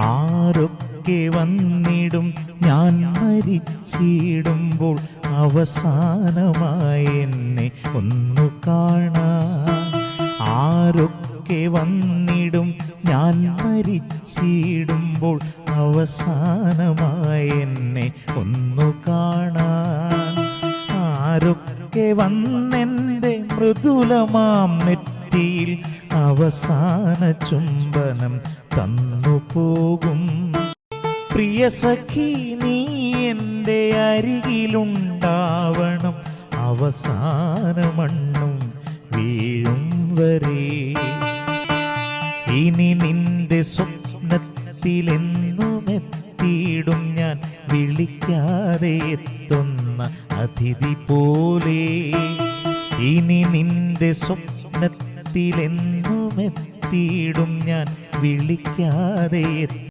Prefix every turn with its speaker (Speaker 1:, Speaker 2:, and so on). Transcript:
Speaker 1: ആരൊക്കെ വന്നിടും ഞാൻ മരിച്ചിടുമ്പോൾ അവസാനമായി എന്നെ ഒന്നു കാണാൻ ആരൊക്കെ വന്നിടും ഞാൻ മരിച്ചിടുമ്പോൾ അവസാനമായി എന്നെ ഒന്നു കാണാൻ ആരൊക്കെ വന്നെന്റെ മൃദുലമാം നെറ്റിയിൽ അവസാന ചുംബനം തന്നു പോകും. പ്രിയ സഖി നീ എന്റെ അരികിലുണ്ടാവണം. അവസാന മണ്ണും വീഴും വരെ. ഇനി നിന്റെ സ്വപ്നത്തിലെന്നും എത്തിയിടും ഞാൻ. വിളിക്കാതെ എത്തുന്ന അതിഥി പോലെ. ഇനി നിന്റെ സ്വപ്നത്തിലെന്നും എത്തിയിടും ഞാൻ. വിളിക്കാതെ